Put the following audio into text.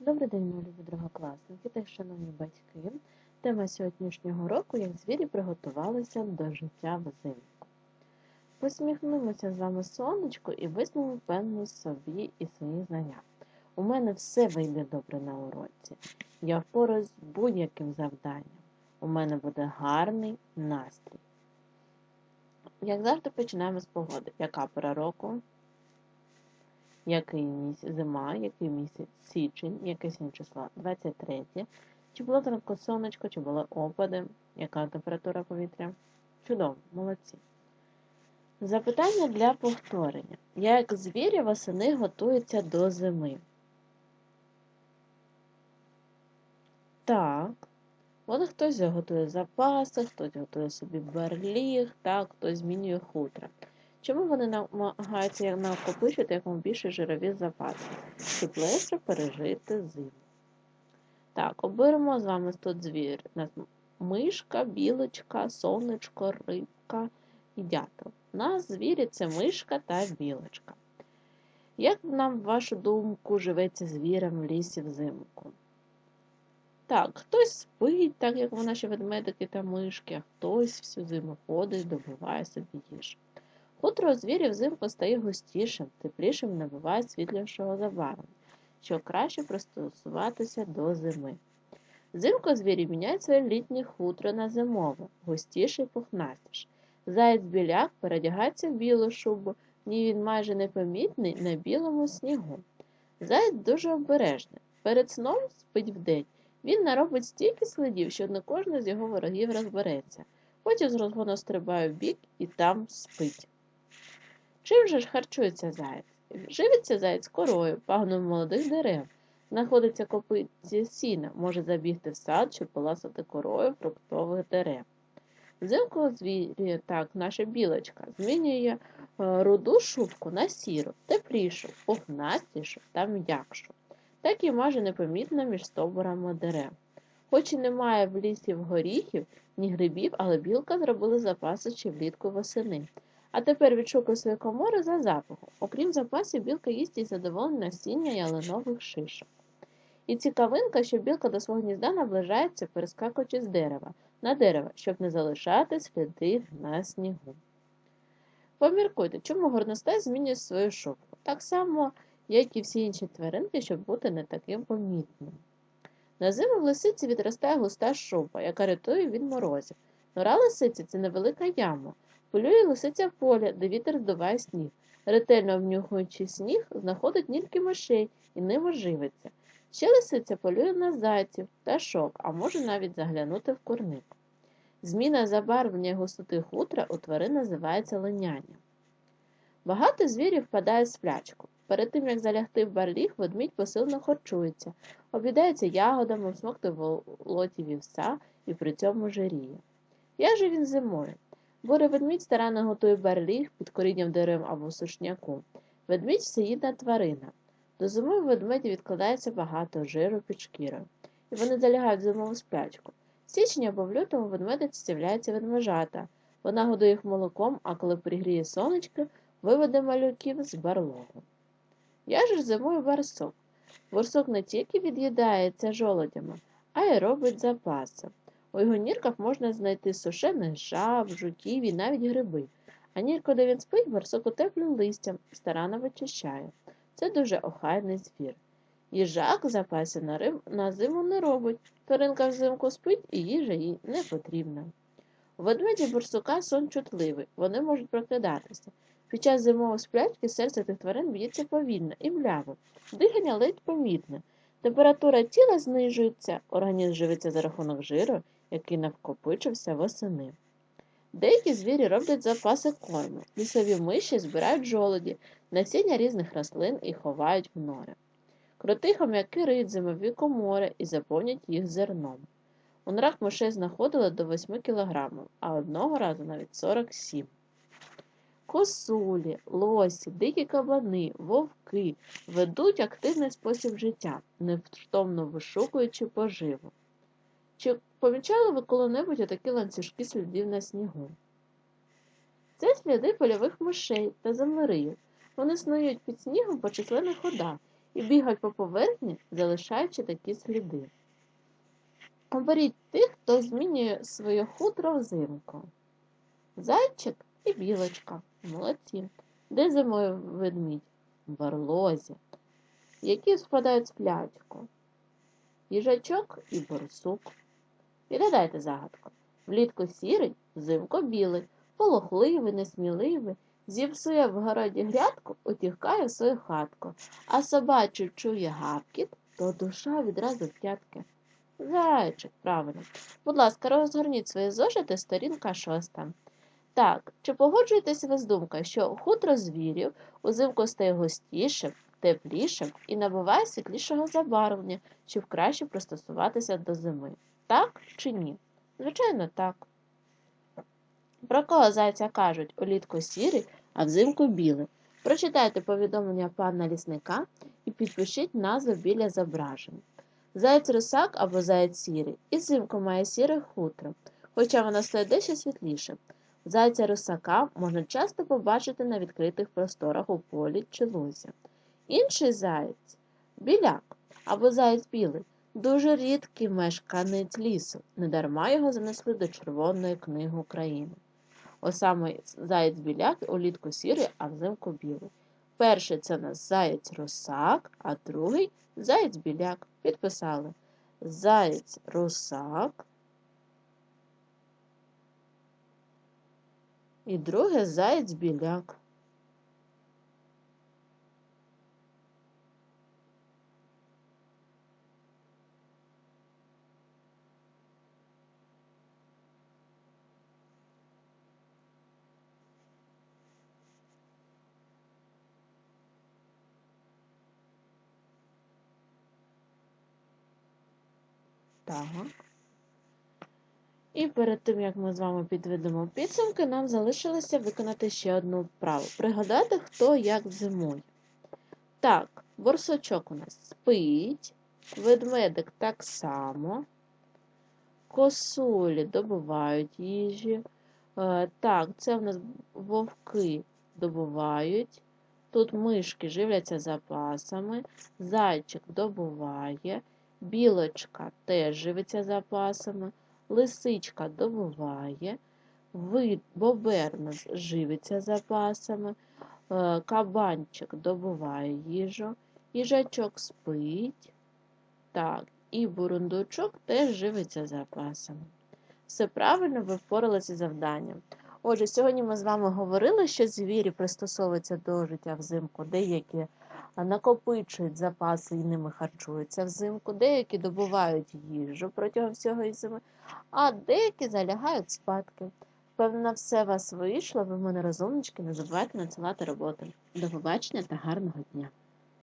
Добрий день, мої другокласники та шановні батьки. Тема сьогоднішнього року як звірі приготувалися до життя взимку. Посміхнемося з вами сонечку і візьмемо впевненість собі і свої знання. У мене все вийде добре на уроці. Я впораюсь з будь-яким завданням. У мене буде гарний настрій. Як завжди, починаємо з погоди. Яка пора року? Який зима, який місяць січень, яке сьогодні число 23. Чи було зранку сонечко, чи були опади, яка температура повітря? Чудово, молодці. Запитання для повторення. Як звірі восени готуються до зими? Так. От хтось готує запаси, хтось готує собі берліг, так, хтось змінює хутра. Чому вони намагаються накопичити якомога більше жирові запаси, щоб легше пережити зиму? Так, оберемо з вами тут звір. У нас мишка, білочка, сонечко, рибка і дятел. У нас звірі це мишка та білочка. Як нам, вашу думку, живеться звірам в лісі взимку? Так, хтось спить, так як в наші ведмедики та мишки, а хтось всю зиму ходить, добуває собі їжу. Хутро у звірів взимку стає густішим, теплішим набуває світлішого забарвлення, що краще пристосуватися до зими. Взимку звірі міняють своє літнє хутро на зимове, густіше і пухнастіше. Заєць біляк передягається в білу шубу, ні він майже непомітний на білому снігу. Заєць дуже обережний. Перед сном спить вдень. Він наробить стільки слідів, що не кожен з його ворогів розбереться. Потім з розгону стрибає в бік і там спить. Чим же ж харчується заєць? Живиться заєць корою, пагном молодих дерев, знаходиться копиці сіна, може забігти в сад чи поласати корою фруктових дерев. Взимку звірі, так, наша білочка, змінює е, руду шубку на сіру, теплішу, пухнастішу та м'якшу, так і майже непомітно між стовбурами дерев. Хоч і немає в лісі горіхів, ні грибів, але білка зробила запаси ще влітку восени. А тепер відшукуй свої комори за запахом. Окрім запасів, білка їсть і задоволення насіння ялинових шишок. І цікавинка, що білка до свого гнізда наближається, перескакуючи з дерева на дерево, щоб не залишати сліди на снігу. Поміркуйте, чому горностай змінює свою шубку, так само, як і всі інші тваринки, щоб бути не таким помітним. На зиму в лисиці відростає густа шуба, яка рятує від морозів. Нора лисиці це невелика яма. Полює лисиця поля, де вітер здуває сніг. Ретельно обнюхуючи сніг, знаходить нільки мишей і ними живиться. Ще лисиця полює на зайців, пташок, а може навіть заглянути в курник. Зміна забарвлення густоти хутра у тварин називається линяння. Багато звірів впадає в сплячку. Перед тим, як залягти в барліг, ведмідь посилно харчується, обідається ягодами, всмоктує волоті вівса і при цьому жиріє. Як же він зимою? Бурий ведмідь старанно готує барліг під корінням дерев або сушняку. Ведмідь всеїдна тварина. До зими в ведмеді відкладається багато жиру під шкірою, і вони залягають зимову сплячку. В січні або в лютому ведмедиці з'являється ведмежата. Вона годує їх молоком, а коли пригріє сонечко, виведе малюків з барлогу. Я ж зимою барсук. Борсук не тільки від'їдається жолодями, а й робить запаси. У його нірках можна знайти сушених жаб, жуків і навіть гриби. А нірку, де він спить, барсук утеплює листям старанно вичищає. Це дуже охайний звір. Їжак запаси на, риб... на зиму не робить. Тваринка взимку спить і їжа їй не потрібна. У ведмеді борсука сон чутливий, вони можуть прокидатися. Під час зимової сплячки серце тих тварин б'ється повільно і мляво, дихання ледь помітне. Температура тіла знижується, організм живиться за рахунок жиру, який накопичився восени. Деякі звірі роблять запаси корму. Лісові миші збирають жолоді, насіння різних рослин і ховають в нори. Кроти хом'яки риють зимові комори і заповнять їх зерном. У норах мишей знаходили до 8 кг, а одного разу навіть 47 Косулі, лосі, дикі кабани, вовки ведуть активний спосіб життя, невтомно вишукуючи поживу. Чи помічали ви коли-небудь отакі ланцюжки слідів на снігу? Це сліди польових мишей та землериїв. Вони снують під снігом по численних ходах і бігають по поверхні, залишаючи такі сліди. Оберіть тих, хто змінює своє хутро взимку. Зайчик і білочка. Молодці. Де зимою ведмідь? В барлозі. Які впадають в сплячку? Їжачок і борсук. Відгадайте загадку. Влітку сірий, взимку білий, полохливий, несміливий, зіпсує в городі грядку, утікає в свою хатку, а собачу чує гавкіт, то душа відразу в п'ятки. Зайчик, правильно. Будь ласка, розгорніть свої зошити, сторінка шоста. Так, чи погоджуєтесь ви з думкою, що хутро звірів узимку стає густішим, теплішим і набуває світлішого забарвлення, щоб краще пристосуватися до зими? Так чи ні? Звичайно, так. Про кого зайця кажуть улітку сірий, а взимку білий? Прочитайте повідомлення пана лісника і підпишіть назву біля зображень. Заєць русак або заєць сірий, і взимку має сіре хутро, хоча воно стає дещо світліше. Зайця русака можна часто побачити на відкритих просторах у полі чи лузі. Інший заєць біляк або заєць білий, дуже рідкий мешканець лісу, недарма його занесли до Червоної книги України. Ось саме заєць біляк улітку сірий, а взимку білий. Перший це нас заєць русак, а другий заєць біляк. Підписали. Заєць русак. І друге заєць біляк. Так. І перед тим, як ми з вами підведемо підсумки, нам залишилося виконати ще одну вправу. Пригадати, хто як зимує. Так, борсочок у нас спить, ведмедик так само, косулі добувають їжі. Е, Так, це в нас вовки добувають. Тут мишки живляться запасами, зайчик добуває, білочка теж живиться запасами, лисичка добуває, вид бобер живиться запасами, е, кабанчик добуває їжу, їжачок спить, так, і бурундучок теж живиться запасами. Все правильно ви впоралися завданням. Отже, сьогодні ми з вами говорили, що звірі пристосовуються до життя взимку, деякі накопичують запаси і ними харчуються взимку, деякі добувають їжу протягом всього зими, а деякі залягають спадки. Певно, все вас вийшло, ви в мене розумнички, не забувайте надсилати роботи. До побачення та гарного дня!